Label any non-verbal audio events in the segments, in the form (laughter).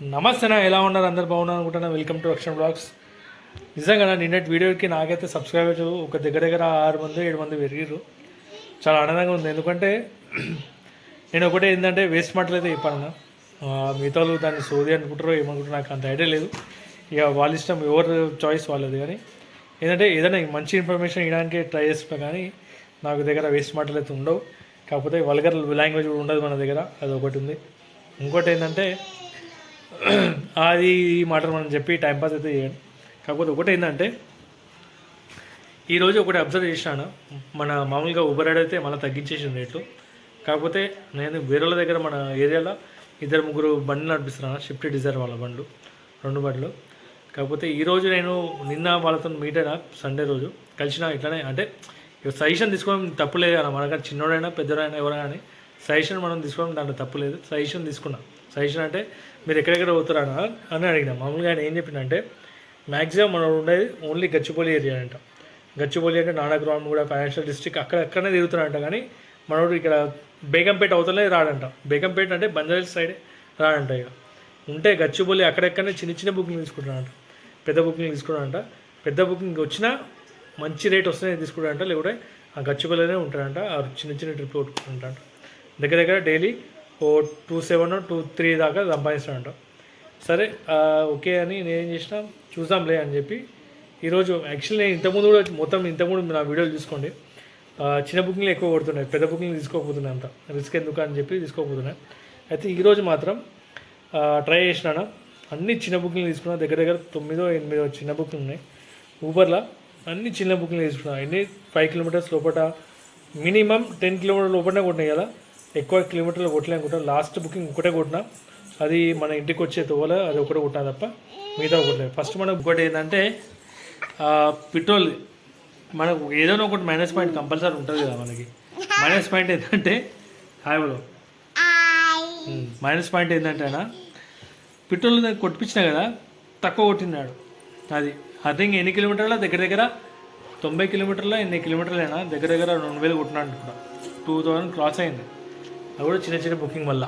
నమస్తే నా ఎలా ఉన్నారు? అందరు బాగున్నారు అనుకుంటున్నా. వెల్కమ్ టు అక్షన్ బ్లాగ్స్ నిజంగా నిన్నటి వీడియోకి నాకైతే సబ్స్క్రైబర్స్ ఒక దగ్గర దగ్గర ఆరు మంది ఏడు మంది పెరిగారు చాలా ఆనందంగా ఉంది. ఎందుకంటే (clears throat) నేను ఒకటే ఏంటంటే వేస్ట్ మాటలు అయితే చెప్పాను మిగతా వాళ్ళు దాన్ని సోది అనుకుంటారో ఏమనుకుంటారో నాకు అంత ఐడియా లేదు. ఇక వాళ్ళ ఇష్టం ఎవరి చాయిస్ వాళ్ళది కానీ ఏంటంటే ఏదైనా మంచి ఇన్ఫర్మేషన్ ఇవ్వడానికి ట్రై చేస్తున్నా కానీ నాకు దగ్గర వేస్ట్ మాటలు అయితే ఉండవు. కాకపోతే వల్గర్ లాంగ్వేజ్ కూడా ఉండదు మన దగ్గర. అది ఒకటి ఉంది. ఇంకోటి ఏంటంటే అది ఈ మాటలు మనం చెప్పి టైంపాస్ అయితే చేయండి. కాకపోతే ఒకటి ఏంటంటే ఈరోజు ఒకటి అబ్జర్వ్ చేసినాను. మన మామూలుగా ఉబర్ రైడ్ అయితే మళ్ళీ తగ్గించేసింది రేట్లు. కాకపోతే నేను వేరేల దగ్గర మన ఏరియాలో ఇద్దరు ముగ్గురు బండ్లు నడిపిస్తున్నాను. షిఫ్ట్ డిజైర్ వాళ్ళ బండ్లు రెండు బండ్లు. కాకపోతే ఈరోజు నేను నిన్న వాళ్ళతో మీట్ అయినా సండే రోజు కలిసిన ఇట్లానే అంటే సజెషన్ తీసుకోవడం తప్పు లేదు కదా. మనకన్నా చిన్నోడైనా పెద్దోడైనా ఎవరైనా కానీ సజెషన్ మనం తీసుకోవడం దాంట్లో తప్పు లేదు. సజెషన్ తీసుకున్నా. సజెషన్ అంటే మీరు ఎక్కడెక్కడ పోతారా అని అడిగిన. మామూలుగా ఆయన ఏం చెప్పిందంటే మ్యాక్సిమం మనం ఉండేది ఓన్లీ గచ్చిపోలి ఏరియా అంట. గచ్చిపోలి అంటే నానగ్రౌండ్ కూడా ఫైనాన్షియల్ డిస్ట్రిక్ట్ అక్కడ అక్కడనే తిరుగుతున్నారంట కానీ మనోడు ఇక్కడ బేగంపేట అవతలే రాడంట. బేగంపేట అంటే బంజారా సైడ్ రాడంట ఇక. ఉంటే గచ్చిబౌలి అక్కడెక్కడనే చిన్న చిన్న బుకింగ్ తీసుకుంటాడంట పెద్ద బుకింగ్ తీసుకున్నాడంట పెద్ద బుకింగ్ వచ్చినా మంచి రేట్ వస్తేనే తీసుకుంటాడంట లేకుంటే ఆ గచ్చిబౌలినే ఉంటాడంట ఆ చిన్న చిన్న ట్రిప్ కొట్టుకుంటాడంట దగ్గర దగ్గర డైలీ ఓ టూ సెవెన్ టూ త్రీ దాకా సంపాదిస్తాడంట. సరే ఓకే అని నేనేం చేసిన చూసాంలే అని చెప్పి ఈరోజు యాక్చువల్లీ నేను ఇంతకుముందు కూడా మొత్తం ఇంతకుముందు నా వీడియోలు చూసుకోండి. చిన్న బుకింగ్లు ఎక్కువ కొడుతున్నాయి పెద్ద బుకింగ్ తీసుకోకపోతున్నాయి అంత. రిస్క్ ఎందుకు అని చెప్పి తీసుకోకపోతున్నాయి. అయితే ఈరోజు మాత్రం ట్రై చేసినాను? అన్ని చిన్న బుకింగ్లు తీసుకున్నా దగ్గర దగ్గర తొమ్మిదో ఎనిమిదో చిన్న బుకింగ్ ఉన్నాయి. ఊబర్లో అన్ని చిన్న బుకింగ్లు తీసుకున్నా. ఎన్ని ఫైవ్ కిలోమీటర్స్ లోపల మినిమం టెన్ కిలోమీటర్ లోపలనే కొట్టినాయి కదా. ఎక్కువ కిలోమీటర్లు కొట్టలే అనుకుంటా. లాస్ట్ బుకింగ్ ఒకటే కొట్టినా. అది మన ఇంటికి వచ్చే తోవల అది ఒకటే కొట్టినా తప్ప మిగతా కొట్టలేదు ఫస్ట్ మనకు ఇంకోటి ఏంటంటే పెట్రోల్ మనకు ఏదైనా ఒకటి మైనస్ పాయింట్ కంపల్సరీ ఉంటుంది కదా మనకి. మైనస్ పాయింట్ ఏంటంటే హాయ్ బ్రో. మైనస్ పాయింట్ ఏంటంటేనా పెట్రోల్ దగ్గర కొట్టించిన కదా తక్కువ కొట్టినాడు. అది ఐ థింక్ ఎన్ని కిలోమీటర్ల? దగ్గర దగ్గర తొంభై కిలోమీటర్ల ఎన్ని కిలోమీటర్లైనా దగ్గర దగ్గర రెండు వేలు కొట్టినాడు అనుకుంటా. టూ థౌసండ్ క్రాస్ అయింది. అది కూడా చిన్న చిన్న బుకింగ్ వల్ల.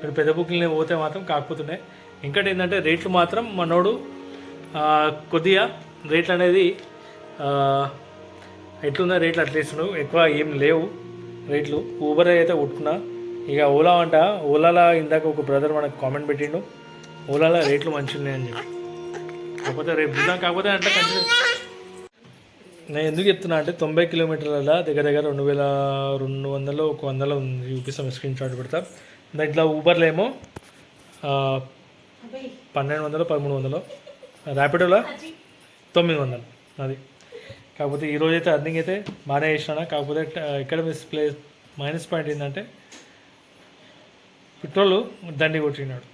మీరు పెద్ద బుకింగ్ పోతే మాత్రం కాకపోతున్నాయి ఇంకటి ఏంటంటే రేట్లు మాత్రం మనోడు కొద్దిగా రేట్లు అనేది ఎట్లున్నా రేట్లు అట్లేస్తున్నాడు ఎక్కువ ఏం లేవు రేట్లు. ఊబర్ అయితే కొట్టుకున్నా. ఇక ఓలా అంట ఓలాలో ఇందాక ఒక బ్రదర్ మనకు కామెంట్ పెట్టిండు. ఓలాలో రేట్లు మంచిగా ఉన్నాయని చెప్పి. కాకపోతే రేపు చూద్దాం. కాకపోతే అంటే కంటిన్యూ నేను ఎందుకు చెప్తున్నా అంటే తొంభై కిలోమీటర్ల దగ్గర దగ్గర రెండు వేల రెండు వందలు ఒక వందలు ఉంది చూపిస్తాం స్క్రీన్ షాట్ పెడతా. దాంట్లో ఊబర్లో ఏమో పన్నెండు వందలు పదమూడు వందలు. ర్యాపిడోలో తొమ్మిది వందలు. అది. కాకపోతే ఈరోజు అయితే అర్నింగ్ అయితే బాగానే చేసినా కాకపోతే ఎక్కడ మిస్ ప్లేస్ మైనస్ పాయింట్ ఏంటంటే పెట్రోల్ దండి కొట్టినాడు.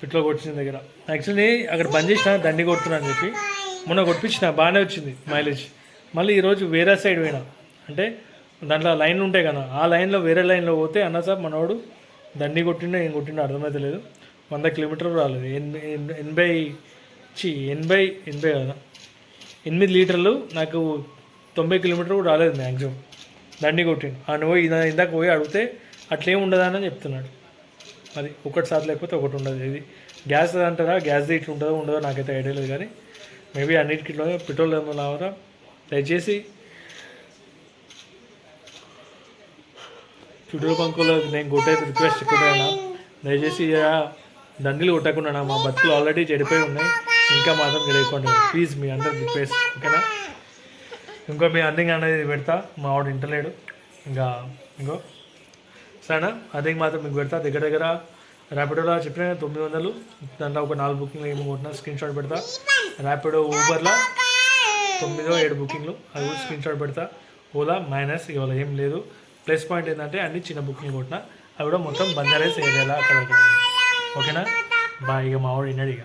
పెట్రోల్ కొట్టిన దగ్గర. యాక్చువల్లీ అక్కడ బంద్ చేసిన దండి కొడుతున్నా అని చెప్పి మొన్న కొట్టించిన బాగానే వచ్చింది మైలేజ్ మళ్ళీ ఈరోజు వేరే సైడ్ పోయినా. అంటే దాంట్లో లైన్లు ఉంటాయి కదా ఆ లైన్లో వేరే లైన్లో పోతే అన్న సార్ మనవాడు దండి కొట్టిండో ఏం కొట్టిండో అర్థమైతే లేదు. వంద కిలోమీటర్లు రాలేదు. ఎన్- ఎనభై చి ఎనభై ఎనభై కదా. ఎనిమిది లీటర్లు నాకు తొంభై కిలోమీటర్ కూడా రాలేదు మ్యాక్సిమం దండి కొట్టిండు. ఆ పోయి ఇందాక పోయి అడిగితే అట్లేం ఉండదని చెప్తున్నాడు. అది ఒకటి సార్ లేకపోతే ఒకటి ఉండదు. ఇది గ్యాస్ అంటారా గ్యాస్ ఇట్లా ఉంటుందో ఉండదో నాకైతే ఐడియా లేదు కానీ మేబీ అన్నిటికి ఇట్లా పెట్రోల్ ఏమో లావరా దయచేసి చుట్టూ పంకులో నేను కొట్టేది రిక్వెస్ట్ కొట్టాను? దయచేసి దండలు కొట్టకుండా మా బతుకులు ఆల్రెడీ చెడిపోయి ఉన్నాయి. ఇంకా మాత్రం చెడిపోండి ప్లీజ్ మీ అందరు రిక్వెస్ట్ ఓకేనా? ఇంకో మీ అన్నింగ్ అనేది పెడతా. మా ఆవిడ ఇంటలేడు ఇంకా ఇంకో. సరేనా? అదే మాత్రం మీకు పెడతా. దగ్గర దగ్గర ర్యాపిడోలో చెప్పిన తొమ్మిది వందలు. దాంట్లో ఒక నాలుగు బుకింగ్లు ఏమో కొట్టినా స్క్రీన్ షాట్ పెడతా. ర్యాపిడో ఊబర్లో. తొమ్మిదో ఏడు బుకింగ్లు. అది కూడా స్క్రీన్ షాట్ పెడతా. ఓలా మైనస్ ఇవాళ ఏం లేదు. ప్లస్ పాయింట్ ఏంటంటే అన్ని చిన్న బుకింగ్ కొట్టినా. అవి కూడా మొత్తం బంజారేస్ ఏరియాలో అక్కడ ఓకేనా? బాయ్ ఇక మా వాడు విన్నాడు ఇక.